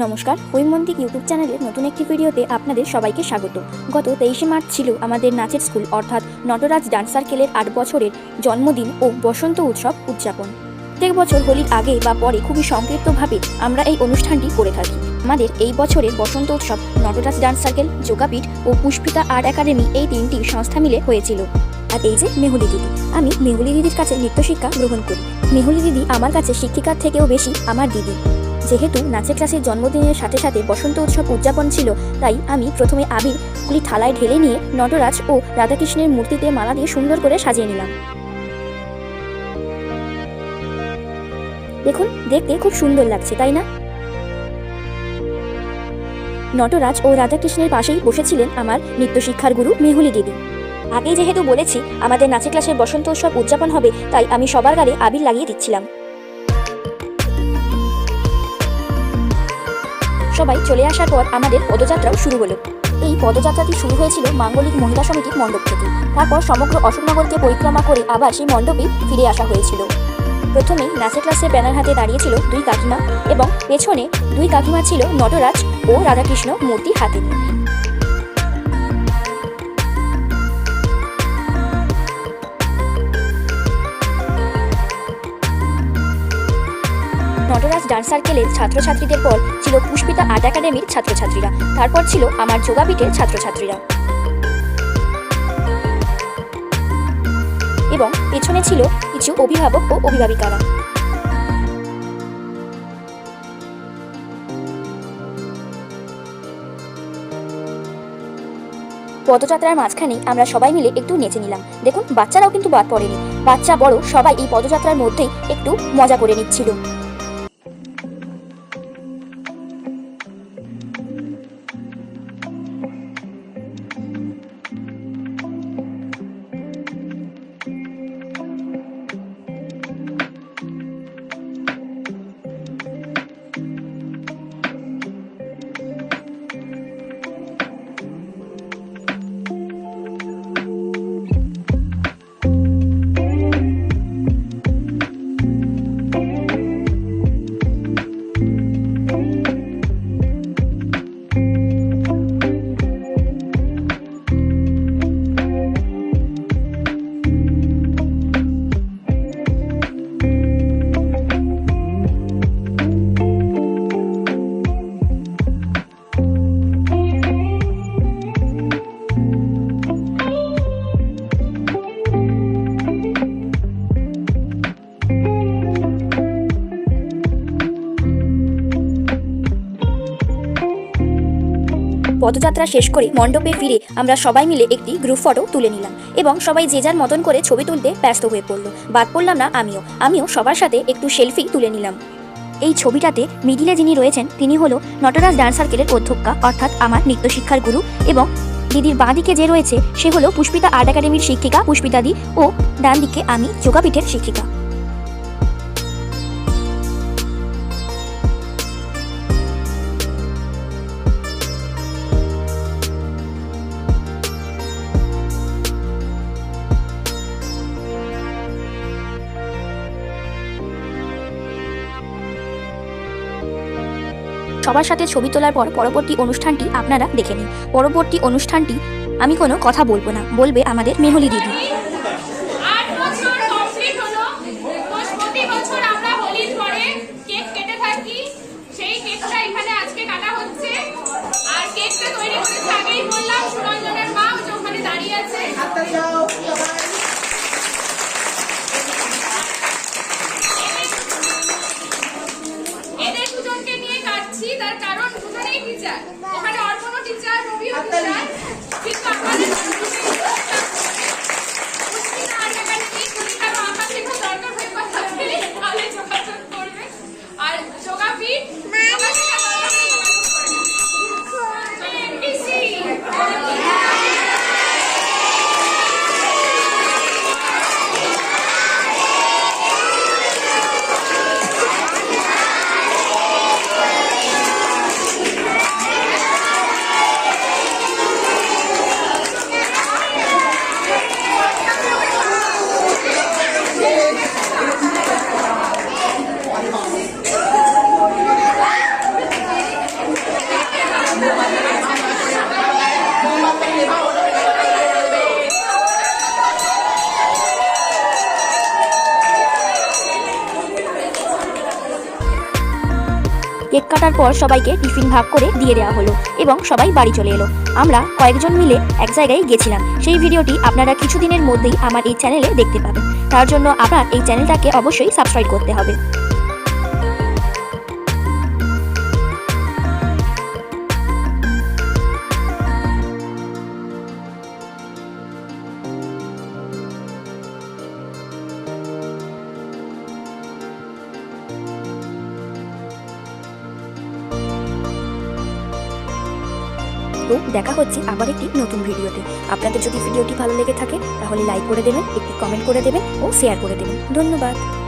নমস্কার হৈমন্দিক ইউটিউব চ্যানেলের নতুন একটি ভিডিওতে আপনাদের সবাইকে স্বাগত। গত তেইশে মার্চ ছিল আমাদের নাচের স্কুল, অর্থাৎ নটরাজ ডান্স সার্কেলের আট বছরের জন্মদিন ও বসন্ত উৎসব উদযাপন। প্রত্যেক বছর হোলির আগে বা পরে খুবই সংক্ষিপ্তভাবে আমরা এই অনুষ্ঠানটি করে থাকি। আমাদের এই বছরের বসন্ত উৎসব, নটরাজ ডান্স সার্কেল, যোগাপীঠ ও পুষ্পিতা আর্ট একাডেমি এই তিনটি সংস্থা মিলে হয়েছিল। আর এই যে মেহুলি দিদি, আমি মেহুলি দিদির কাছে নৃত্যশিক্ষা গ্রহণ করি। মেহুলি দিদি আমার কাছে শিক্ষিকার থেকেও বেশি আমার দিদি। যেহেতু নাচের ক্লাসের জন্মদিনের সাথে সাথে বসন্ত উৎসব উদযাপন ছিল, তাই আমি প্রথমে আবিরগুলি থালায় ঢেলে নিয়ে নটরাজ ও রাধাকৃষ্ণের মূর্তিতে মালা দিয়ে সুন্দর করে সাজিয়ে নিলাম। দেখুন, দেখতে খুব সুন্দর লাগছে, তাই না? নটরাজ ও রাধাকৃষ্ণের পাশেই বসেছিলেন আমার নৃত্যশিক্ষার গুরু মেহুলি দিদি। আগে যেহেতু বলেছি, আমাদের নাচের ক্লাসের বসন্ত উৎসব উদযাপন হবে, তাই আমি সবার গালে আবির লাগিয়ে দিচ্ছিলাম। সবাই চলে আসার পর আমাদের পদযাত্রাও শুরু হলো। এই পদযাত্রাটি শুরু হয়েছিল মাঙ্গলিক মহিলা সমিতির মণ্ডপ থেকে। তারপর সমগ্র অশোকনগরকে পরিক্রমা করে আবার সেই মণ্ডপে ফিরে আসা হয়েছিল। প্রথমেই নাচের ক্লাসে ব্যানার হাতে দাঁড়িয়েছিল দুই কাকিমা এবং পেছনে দুই কাকিমা ছিল নটরাজ ও রাধাকৃষ্ণ মূর্তি হাতে। ডান্স সার্কেলের ছাত্রছাত্রীদের পর ছিল পুষ্পিতা আর্ট একাডেমির ছাত্রছাত্রীরা। তারপর ছিল আমার যোগাপীঠের ছাত্রছাত্রীরা। এবং পেছনে ছিল কিছু অভিভাবক ও অভিভাবিকারা। পদযাত্রার মাঝখানে আমরা সবাই মিলে একটু নেচে নিলাম। দেখুন, বাচ্চারাও কিন্তু বাদ পড়েনি। বাচ্চা বড়, সবাই এই পদযাত্রার মধ্যেই একটু মজা করে নিচ্ছিল। পদযাত্রা শেষ করে মণ্ডপে ফিরে আমরা সবাই মিলে একটি গ্রুপ ফটো তুলে নিলাম এবং সবাই যে যার মতন করে ছবি তুলতে ব্যস্ত হয়ে পড়ল। বাদ পড়লাম না আমিও। আমিও সবার সাথে একটু সেলফি তুলে নিলাম। এই ছবিটাতে মিডিলে যিনি রয়েছেন, তিনি হলো নটরাজ ডান্স সার্কেলের অধ্যক্ষা, অর্থাৎ আমার নৃত্যশিক্ষার গুরু এবং দিদির বাঁ দিকে যে রয়েছে, সে হলো পুষ্পিতা আর্ট একাডেমির শিক্ষিকা পুষ্পিতাদি ও ডান দিকে আমি যোগাপীঠের শিক্ষিকা। সবার সাথে ছবি তোলার পর পরবর্তী অনুষ্ঠানটি আপনারা দেখে নিন। পরবর্তী অনুষ্ঠানটি আমি কোনো কথা বলব না, বলবে আমাদের মেহুলি দিদি। আর কেকটা তৈরি আগেই বললাম, সুরঞ্জনের মা ওখানে দাঁড়িয়ে আছে। কেক কাটার পর সবাইকে টিফিন ভাগ করে দিয়ে দেওয়া হলো এবং সবাই বাড়ি চলে এলো। আমরা কয়েকজন মিলে এক জায়গায় গেছিলাম। সেই ভিডিওটি আপনারা কিছুদিনের মধ্যেই আমার এই চ্যানেলে দেখতে পাবেন। তার জন্য আপনার এই চ্যানেলটাকে অবশ্যই সাবস্ক্রাইব করতে হবে। তো দেখা হচ্ছে আবার একটি নতুন ভিডিওতে। আপনাদের যদি ভিডিওটি ভালো লেগে থাকে, তাহলে লাইক করে দেবেন, একটি কমেন্ট করে দেবেন ও শেয়ার করে দেবেন। ধন্যবাদ।